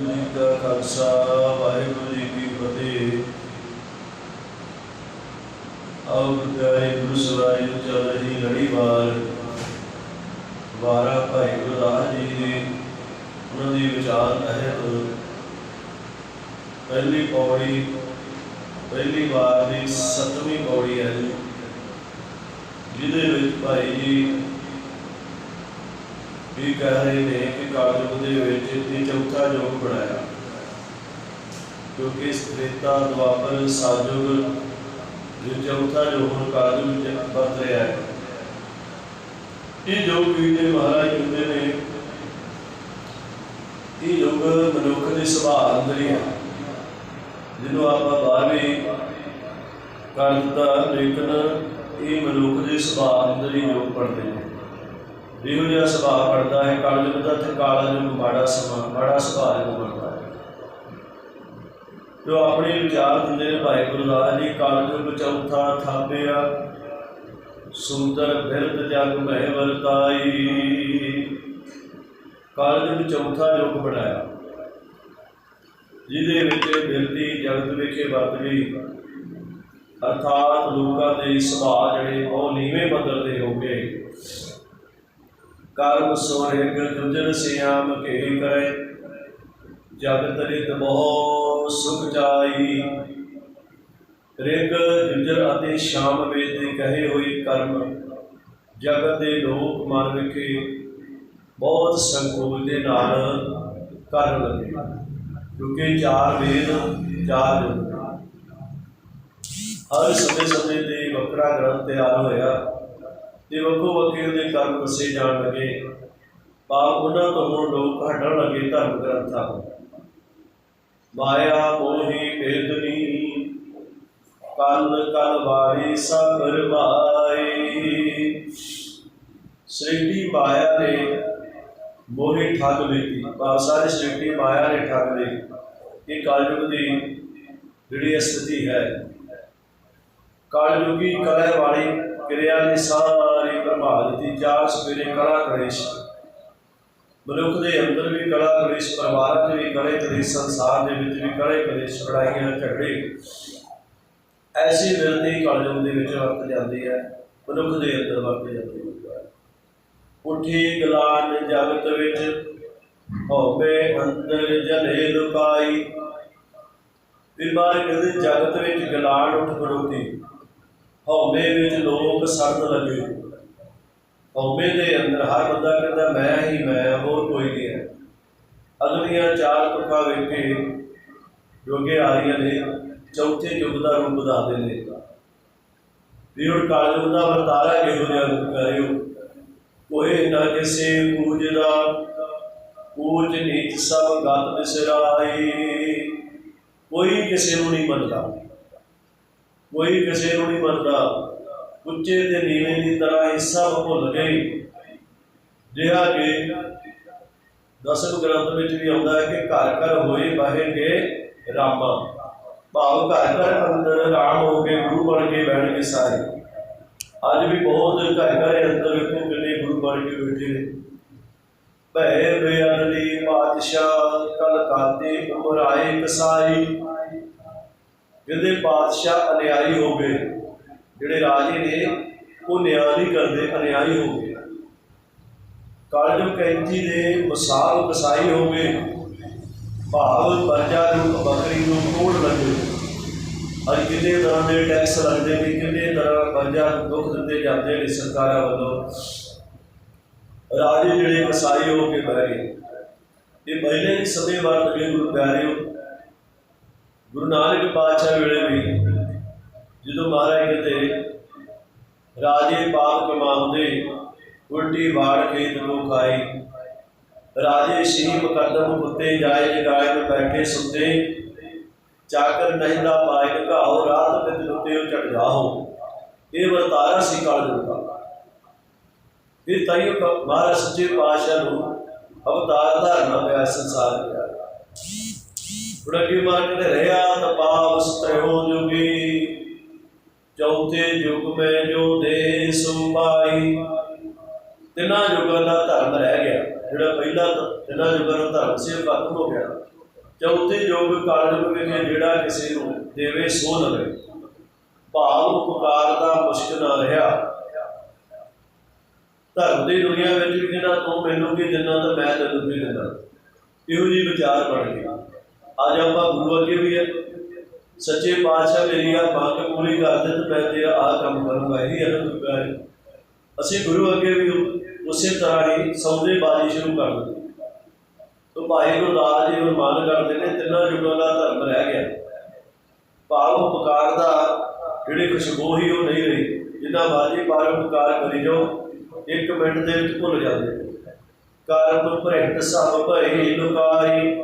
ਵਾਹਿਗੁਰੂ ਜੀ ਕਾ ਖਾਲਸਾ ਵਾਹਿਗੁਰੂ ਜੀ ਕੀ ਫਤਿਹ ਆਓ ਪਿਆਰੇ ਗੁਰੂ ਸਵਾਈ ਨੂੰ ਚੱਲ ਰਹੀ ਲੜੀਵਾਰ ਵਾਰਾ ਭਾਈ ਗੁਰਦਾਸ ਜੀ ਦੀ ਉਹਨਾਂ ਦੀ ਵਿਚਾਰ ਅਹਿਤ ਪਹਿਲੀ ਪੌੜੀ ਪਹਿਲੀ ਵਾਰ ਦੀ ਸੱਤਵੀਂ ਪੌੜੀ ਹੈ ਜੀ ਜਿਹਦੇ ਵਿੱਚ ਭਾਈ ਜੀ ਵੀ ਕਹਿ ਰਹੇ ਨੇ ਕਿ ਕਾਲਯੁਗ ਦੇ ਵਿੱਚ ਇਹ ਚੌਥਾ ਯੁੱਗ ਬਣਾਇਆ। ਕਿਉਂਕਿ ਇਸ ਦੁਆਪਰ ਸਾਜੁਗ ਜੋ ਚੌਥਾ ਯੁੱਗ ਹੁਣ ਕਾਲਯੁਗ ਵਿੱਚ ਵਰਤ ਰਿਹਾ ਹੈ। ਇਹ ਜੋ ਵੀ ਮਹਾਰਾਜ ਕਹਿੰਦੇ ਨੇ ਇਹ ਯੁੱਗ ਮਨੁੱਖ ਦੇ ਸੁਭਾਅ ਅੰਦਰ ਹੀ ਹੈ। ਜਿਹਨੂੰ ਆਪਾਂ ਬਾਹਰਵੀਂ ਕਰ ਦਿੱਤਾ, ਲੇਕਿਨ ਇਹ ਮਨੁੱਖ ਦੇ ਸੁਭਾਅ ਅੰਦਰ ਹੀ ਯੁੱਗ ਪੜਦੇ ਨੇ। ਇਹੋ ਜਿਹਾ ਸੁਭਾਅ ਪੜਦਾ ਹੈ, ਕਲਯੁਗ ਦਾ ਤੇ ਕਾਲਾ ਯੁੱਗ ਮਾੜਾ ਸਮਾਂ, ਮਾੜਾ ਸੁਭਾਅ ਨੂੰ ਬਣਦਾ ਹੈ। ਜੋ ਆਪਣੇ ਵਿਚਾਰ ਦਿੰਦੇ ਨੇ ਭਾਈ ਗੁਰਦਾਸ ਜੀ, ਕਲਯੁਗ ਚੌਥਾ ਥਾਪਿਆ, ਸੁੰਦਰ ਬਿਰਧ ਜਗ ਮਹਿ ਵਰਤਾਈ। ਕਲਯੁਗ ਚੌਥਾ ਯੁੱਗ ਬਣਾਇਆ। ਜਿਹਦੇ ਵਿੱਚ ਬਿਰਤੀ ਜਗਤ ਵਿਖੇ ਵਰਤ ਗਈ। ਅਰਥਾਤ ਲੋਕਾਂ ਦੇ ਸੁਭਾਅ ਜਿਹੜੇ ਉਹ ਨੀਵੇਂ ਪੱਧਰ ਦੇ ਹੋ ਗਏ। ਕਰਮ ਸੋਹਿਗ ਜੁਜਰ ਸਿਆਮ ਕੇ ਕਰੇ। ਜਗਤ ਰਿਤ ਬਹੁ ਸੁਖ ਜਾਈ ਰਿਗ ਜੁਜਰ ਅਤੇ ਸ਼ਾਮ ਵੇਦ ਦੇ ਕਹੇ ਹੋਏ ਕਰਮ। ਜਗਤ ਦੇ ਲੋਕ ਮਨ ਵਿਖੇ ਬਹੁਤ ਸੰਕੋਚ ਦੇ ਨਾਲ ਕਰਨ ਲੱਗੇ ਕਿਉਂਕਿ ਚਾਰ ਵੇਦ, ਚਾਰ ਯੁੱਗ ਹਰ ਸਮੇਂ ਸਮੇਂ ਤੇ ਵੱਖਰਾ ਗ੍ਰੰਥ ਤਿਆਰ ਹੋਇਆ। ਤੇ ਵੱਖੋ ਵੱਖਰੇ ਉਹਦੇ ਕਰਮ ਦੱਸੇ ਜਾਣ ਲੱਗੇ। ਪਾਪ ਉਹਨਾਂ ਤੋਂ ਹੁਣ ਲੋਕ ਹਟਣ ਲੱਗੇ ਧਰਮ ਗ੍ਰੰਥਾਂ ਤੋਂ ਮਾਇਆ ਮੋਹੀ ਭੇਦਨੀ ਕਲ ਕਲ ਵਾਰੀ ਸਬਰ ਮਾਈ ਸ੍ਰਿਸ਼ਟੀ ਮਾਇਆ ਨੇ ਮੋਹੀ ਠੱਗ ਲਈ ਬਾ ਸਾਰੇ ਸ੍ਰਿਸ਼ਟੀ ਮਾਇਆ ਨੇ ਠੱਗ ਲਈ ਇਹ ਕਲਯੁਗ ਦੀ ਜਿਹੜੀ ਸਥਿਤੀ ਹੈ। ਕਾਲਯੁਗੀ ਕਲੈ ਵਾਲੀ ਕਿਰਿਆ ਨੇ ਸਾਰੀ ਪ੍ਰਭਾਵ ਦਿੱਤੀ। ਚਾਰ ਸਵੇਰੇ ਕਲਾ ਕਲੇਸ਼ ਮਨੁੱਖ ਦੇ ਅੰਦਰ ਵੀ ਕਲਾ ਕਲੇਸ਼ ਪਰਿਵਾਰਾਂ 'ਚ ਵੀ ਕਲੇ ਕਲੇਸ਼ ਸੰਸਾਰ ਦੇ ਵਿੱਚ ਵੀ ਕਲੇ ਕਲੇਸ਼ ਲੜਾਈਆਂ ਝਗੜੇ। ਐਸੀ ਵਿਰਤੀ ਕਲਯੁਗ ਦੇ ਵਿੱਚ ਵਰਤ ਜਾਂਦੀ ਹੈ। ਮਨੁੱਖ ਦੇ ਅੰਦਰ ਵਰਤ ਜਾਂਦੀ ਹੈ। ਉਠੀ ਗਲਾਨ ਜਗਤ ਵਿੱਚ ਹੋਵੇ ਅੰਦਰ ਜਲੇ ਲੁਕਾਈ। ਫਿਰ ਬਾਹਰ ਕਹਿੰਦੇ ਜਗਤ ਵਿੱਚ ਗਲਾਨ ਉੱਠ ਖੜੋਤੀ। ਹਉਮੈ ਵਿੱਚ ਲੋਕ ਸੜਨ ਲੱਗੇ ਹਉਮੈ ਦੇ ਅੰਦਰ ਹਰ ਬੰਦਾ ਕਹਿੰਦਾ, ਮੈਂ ਹੀ ਮੈਂ, ਹੋਰ ਕੋਈ ਨਹੀਂ ਹੈ। ਅਗਲੀਆਂ ਚਾਰ ਤੁਕਾਂ ਵੇਖੇ ਜੋਗੇ ਆ ਰਹੀਆਂ ਨੇ ਚੌਥੇ ਯੁੱਗ ਦਾ ਰੂਪ ਦੱਸਦੇ ਨੇ। ਵੀ ਹੁਣ ਕਾਲਯੁਗ ਦਾ ਵਰਤਾਰਾ ਕਿਹੋ ਜਿਹਾ ਕਰਿਓ? ਕੋਈ ਨਾ ਕਿਸੇ ਪੂਜਦਾ ਪੂਜ ਨੀਚ ਸਭ ਗਤ ਬਿਸਰਾਈ। ਕੋਈ ਕਿਸੇ ਨੂੰ ਨਹੀਂ ਮੰਨਦਾ। ਕੋਈ ਕਿਸੇ ਨੂੰ ਨਹੀਂ ਮੰਨਦਾ। ਉੱਚੇ ਤੇ ਨੀਵੇਂ ਦੀ ਤਰ੍ਹਾਂ ਇਹ ਸਭ ਭੁੱਲ ਗਏ ਜਿਹਾ ਕਿ ਦਸਮ ਗ੍ਰੰਥ ਵਿੱਚ ਵੀ ਆਉਂਦਾ ਹੈ ਕਿ ਘਰ ਘਰ ਹੋਏ ਬਾਹਰਗੇ ਰਾਮਾ। ਭਾਵ ਘਰ ਘਰ ਅੰਦਰ ਰਾਮ ਹੋ ਕੇ ਗੁਰੂ ਬਣ ਕੇ ਬੈਠ ਗਏ ਸਾਰੇ। ਅੱਜ ਵੀ ਬਹੁਤ ਘਰ ਘਰ ਅੰਦਰ ਵੇਖੋ ਕਿੰਨੇ ਗੁਰੂ ਬਣ ਕੇ ਬੈਠੇ ਨੇ। ਭੈ ਬੇਅਦਲੀ ਪਾਤਸ਼ਾਹ ਕਲ ਕਾਤੇ ਉਮਰਾਏ ਕਸਾਈ। ਜਿਹਦੇ ਪਾਤਸ਼ਾਹ ਅਨਿਆਈ ਹੋ ਗਏ। ਜਿਹੜੇ ਰਾਜੇ ਨੇ, ਉਹ ਨਿਆਂ ਨਹੀਂ ਕਰਦੇ, ਅਨਿਆਈ ਹੋ ਗਏ। ਕਾਲਜ ਕੈਂਚੀ ਦੇ ਮਸਾਲ ਕਸਾਈ ਹੋ ਗਏ। ਭਾਵ ਪਰਜਾ ਨੂੰ ਬੱਕਰੀ ਨੂੰ ਕੋੜ ਲੱਗੇ। ਅੱਜ ਕਿੰਨੇ ਤਰ੍ਹਾਂ ਦੇ ਟੈਕਸ ਲੱਗਦੇ ਨੇ, ਕਿੰਨੇ ਤਰ੍ਹਾਂ ਕਰਜਾ ਦੁੱਖ ਦਿੱਤੇ ਜਾਂਦੇ ਨੇ ਸਰਕਾਰਾਂ ਵੱਲੋਂ। ਰਾਜੇ ਜਿਹੜੇ ਕਸਾਈ ਹੋ ਕੇ ਬਹਿ ਗਏ। ਇਹ ਪਹਿਲੇ ਸਮੇਂ ਵਰਤ ਗਏ ਗੁਰੂ ਪਿਆਰਿਓ। ਗੁਰੂ ਨਾਨਕ ਪਾਤਸ਼ਾਹ ਵੇਲੇ ਵੀ ਜਦੋਂ ਮਹਾਰਾਜ ਕਿਤੇ ਰਾਜੇ ਪਾਪ ਕਮਾਉਂਦੇ, ਉਲਟੀ ਵਾੜ ਖੇਤ ਨੂੰ ਖਾਈ। ਰਾਜੇ ਸ਼ੀ ਮੁਕੱਦਮ ਕੁੱਤੇ ਜਾਏ ਜਗਾਏ ਨੂੰ ਬੈਠੇ ਸੁੱਤੇ। ਚਾਕਰ ਨਹੀਂ ਦਾ ਘਾਓ, ਰਾਤ ਬਿਦ ਉੱਤੇ ਉਹ ਚੜ ਜਾਓ ਇਹ ਵਰਤਾਰਾ ਸੀ ਕਾਲ ਦਾ। ਇਹ ਤਾਈਓ ਮਹਾਰਾਜ ਸੱਚੇ ਪਾਤਸ਼ਾਹ ਨੂੰ ਅਵਤਾਰ ਧਾਰਨਾ ਪਿਆ ਸੰਸਾਰ ਪਿਆ ਉੜਕੀ ਮਾਰ ਕੇ ਰਹਿਆ ਤਪਾਵ ਸਤਰੋ ਜੁਗੀ। ਚੌਥੇ ਯੁਗ ਮੈਂ ਜੋ ਦੇ ਸੁਭਾਈ ਤਿੰਨਾਂ ਯੁਗਾਂ ਦਾ ਧਰਮ ਰਹਿ ਗਿਆ। ਜਿਹੜਾ ਪਹਿਲਾ ਤਿੰਨਾਂ ਯੁਗਾਂ ਦਾ ਧਰਮ ਸੀ, ਉਹ ਖਤਮ ਹੋ ਗਿਆ। ਚੌਥੇ ਯੋਗ ਕਾਲਯੁਗ ਵਿੱਚ ਜਿਹੜਾ ਕਿਸੇ ਨੂੰ ਦੇਵੇ, ਸੋ ਲਵੇ। ਭਾਵ ਉਪਕਾਰ ਦਾ ਮੁਸ਼ਕ ਨਾ ਰਿਹਾ। ਧਰਮ ਦੀ ਦੁਨੀਆ ਵਿੱਚ ਵੀ ਜਿਹੜਾ ਤੂੰ ਮੈਨੂੰ ਕੀ ਦਿੰਦਾ ਤਾਂ ਮੈਂ ਤੈਨੂੰ ਵੀ ਦਿੰਦਾ ਇਹੋ ਜਿਹੀ ਵਿਚਾਰ ਬਣ ਗਿਆ ਅੱਜ ਆਪਾਂ ਗੁਰੂ ਅੱਗੇ ਵੀ ਹੈ। ਸੱਚੇ ਪਾਤਸ਼ਾਹ ਮੇਰੀ ਆ ਮੰਗ ਪੂਰੀ ਕਰ ਦੇ ਤੇ ਮੈਂ ਤੇਰਾ ਆ ਕੰਮ ਕਰੂੰਗਾ, ਇਹੀ ਅਨੰਦ ਪਿਆਰੇ। ਅਸੀਂ ਗੁਰੂ ਅੱਗੇ ਵੀ ਉਸੇ ਤਰ੍ਹਾਂ ਹੀ ਸੌਦੇਬਾਜ਼ੀ ਸ਼ੁਰੂ ਕਰ ਦਿੱਤੀ। ਤੋ ਭਾਈ ਗੁਰਦਾਸ ਜੀ ਨੂੰ ਕਰਦੇ ਨੇ, ਤਿੰਨਾਂ ਯੁੱਗਾਂ ਦਾ ਧਰਮ ਰਹਿ ਗਿਆ। ਭਾਵ ਉਪਕਾਰ ਦਾ ਜਿਹੜੀ ਖੁਸ਼ਬੂ ਹੀ ਉਹ ਨਹੀਂ ਰਹੀ। ਜਿੰਨਾ ਬਾਜੀ ਪਰ ਉਪਕਾਰ ਕਰੀ ਜਾਓ, ਇੱਕ ਮਿੰਟ ਦੇ ਵਿੱਚ ਭੁੱਲ ਜਾਂਦੇ। ਕਾਰਨ ਭ੍ਰਿਟ ਸਭ ਭਈ ਲੁਕਾਈ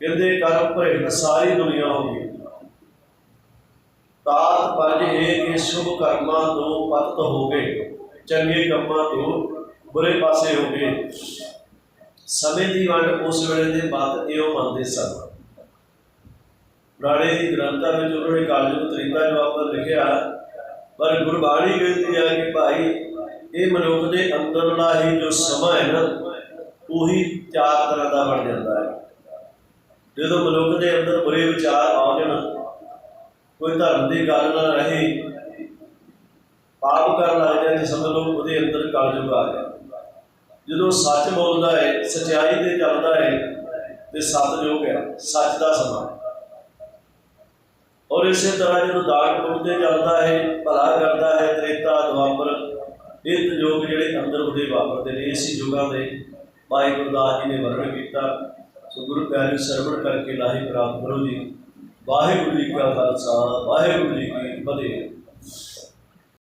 ਕਹਿੰਦੇ ਕਰਮ ਭ੍ਰਿਟ ਸਾਰੀ ਦੁਨੀਆ ਹੋ ਗਈ। ਤਾਤ ਪਰਜ ਇਹ ਕਿ ਸ਼ੁਭ ਕਰਮਾਂ ਤੋਂ ਪਤਤ ਹੋ ਗਏ, ਚੰਗੇ ਕੰਮਾਂ ਤੋਂ ਬੁਰੇ ਪਾਸੇ ਹੋ ਗਏ। ਸਮੇਂ ਦੀ ਵੰਡ ਉਸ ਵੇਲੇ ਦੇ ਬਾਤ ਇਹੋ ਮੰਨਦੇ ਸਨ। ਰਾਣੇ ਗ੍ਰੰਥਾਂ ਵਿੱਚ ਉਹਨਾਂ ਨੇ ਕਾਲਜ ਨੂੰ ਤਰੀਕਾ ਜਵਾਬ ਲਿਖਿਆ, ਪਰ ਗੁਰਬਾਣੀ ਕਹਿੰਦੀ ਹੈ ਕਿ ਭਾਈ, ਇਹ ਮਨੁੱਖ ਦੇ ਅੰਦਰਲਾ ਹੀ ਜੋ ਸਮਾਂ ਹੈ ਨਾ, ਉਹੀ ਚਾਰ ਤਰ੍ਹਾਂ ਦਾ ਬਣ ਜਾਂਦਾ ਹੈ। ਜਦੋਂ ਮਨੁੱਖ ਦੇ ਅੰਦਰ ਬੁਰੇ ਵਿਚਾਰ ਆ ਜਾਣ ਕੋਈ ਧਰਮ ਦੀ ਗੱਲ ਨਾ ਰਹੇ, ਪਾਪ ਕਰਨ ਲੱਗ ਜਾਏ ਸਮਝ ਲਓ ਉਹਦੇ ਅੰਦਰ ਕਲਯੁਗ ਆ ਗਿਆ ਜਦੋਂ ਸੱਚ ਬੋਲਦਾ ਹੈ, ਸਚਾਈ ਤੇ ਚੱਲਦਾ ਹੈ, ਤੇ ਸਤਜੋਗ ਹੈ ਸੱਚ ਦਾ ਸਮਾਂ। ਔਰ ਇਸੇ ਤਰ੍ਹਾਂ ਜਦੋਂ ਦਾਨ ਪੁੰਨ ਤੇ ਚੱਲਦਾ ਹੈ, ਭਲਾ ਕਰਦਾ ਹੈ, ਤ੍ਰੇਤਾ ਦੁਆਪਰ ਇਹ ਯੋਗ ਜਿਹੜੇ ਅੰਦਰ ਉਹਦੇ ਵਾਪਰਦੇ ਨੇ, ਇਸੇ ਯੁਗਾਂ ਦੇ ਭਾਈ ਗੁਰਦਾਸ ਜੀ ਨੇ ਵਰਣਨ ਕੀਤਾ। ਸੋ ਗੁਰੂ ਪਿਆਰੇ ਸਰਵਣ ਕਰਕੇ ਲਾਹੀ ਪ੍ਰਾਪਤ ਕਰੋ ਜੀ। ਵਾਹਿਗੁਰੂ ਜੀ ਕਾ ਖਾਲਸਾ, ਵਾਹਿਗੁਰੂ ਜੀ ਕੀ ਫਤਿਹ।